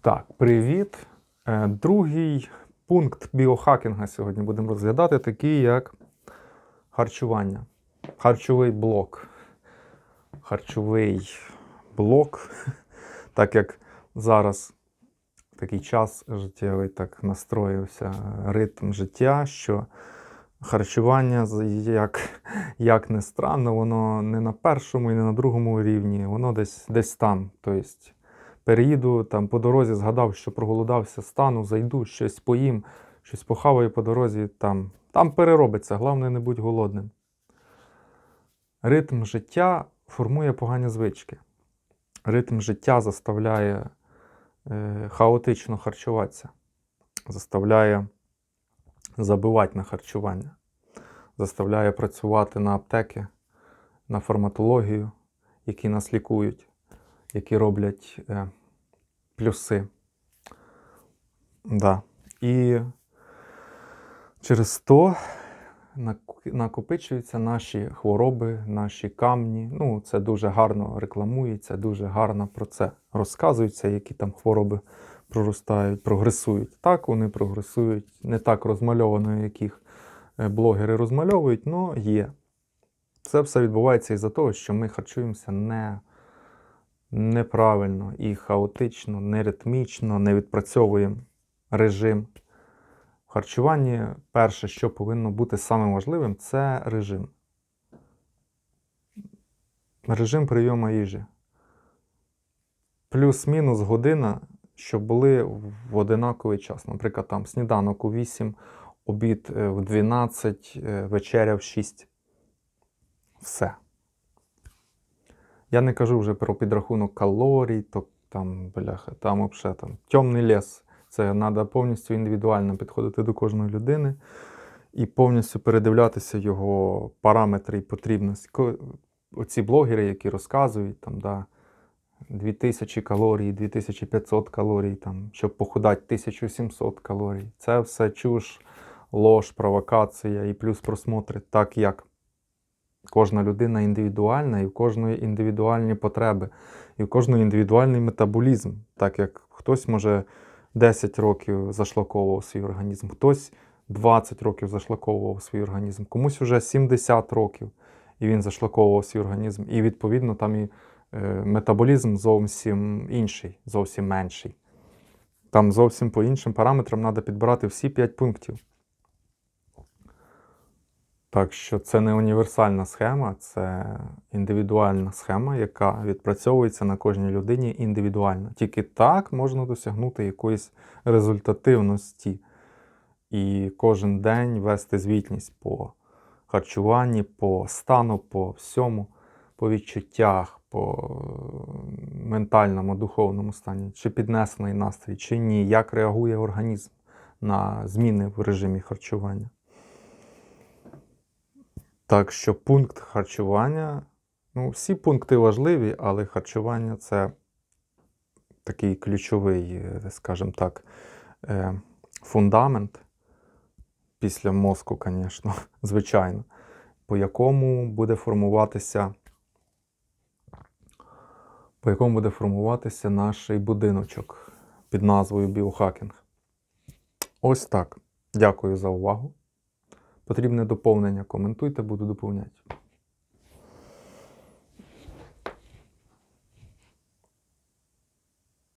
Так, привіт. Е, Другий пункт біохакінга сьогодні будемо розглядати, такий як харчування. Харчовий блок. Харчовий блок. Так як зараз такий час життєвий так настроївся ритм життя, що харчування, як, як не странно, воно не на першому і не на другому рівні, воно десь, десь там. Тобто, переїду там по дорозі, згадав, що проголодався, стану, зайду, щось поїм, щось похаваю по дорозі, там, там переробиться, головне не будь голодним. Ритм життя формує погані звички. Ритм життя заставляє е, хаотично харчуватися, заставляє забивати на харчування, заставляє працювати на аптеки, на фарматологію, які нас лікують, які роблять е, плюси. Да. І через то накопичуються наші хвороби, наші камні. Ну, це дуже гарно рекламується, дуже гарно про це розказується, які там хвороби проростають, прогресують. Так, вони прогресують, не так розмальовано, як їх е, блогери розмальовують, але є. Це все відбувається із-за того, що ми харчуємося не, неправильно і хаотично, неритмічно, не відпрацьовуємо режим. В харчуванні перше, що повинно бути самим важливим, це режим. Режим прийому їжі. Плюс-мінус година, щоб були в одинаковий час. Наприклад, там сніданок у 8, обід е, в 12, е, вечеря в 6. Все. Я не кажу вже про підрахунок калорій, то там, бляха, там взагалі там темний ліс. Це треба повністю індивідуально підходити до кожної людини і повністю передивлятися його параметри і потрібності. Оці блогери, які розказують, там, да, 2000 калорій, 2500 калорій, там, щоб похудати 1700 калорій. Це все чуш, лож, провокація і плюс просмотри, так як кожна людина індивідуальна, і в кожної індивідуальні потреби, і в кожної індивідуальний метаболізм, так як хтось може 10 років зашлаковував свій організм, хтось 20 років зашлаковував свій організм, комусь вже 70 років, і він зашлаковував свій організм. І відповідно там і е, метаболізм зовсім інший, зовсім менший. Там зовсім по іншим параметрам треба підбирати всі 5 пунктів. Так що це не універсальна схема, це індивідуальна схема, яка відпрацьовується на кожній людині індивідуально. Тільки так можна досягнути якоїсь результативності і кожен день вести звітність по харчуванні, по стану, по всьому, по відчуттях, по е, ментальному, духовному стані, чи піднесений настрій, чи ні, як реагує організм на зміни в режимі харчування. Так що пункт харчування, ну, всі пункти важливі, але харчування це такий ключовий, е, скажімо так, е, фундамент після мозку, звісно, звичайно, по якому буде формуватися, по якому буде формуватися наш будиночок під назвою біохакінг. Ось так. Дякую за увагу. Потрібне доповнення. Коментуйте, буду доповняти.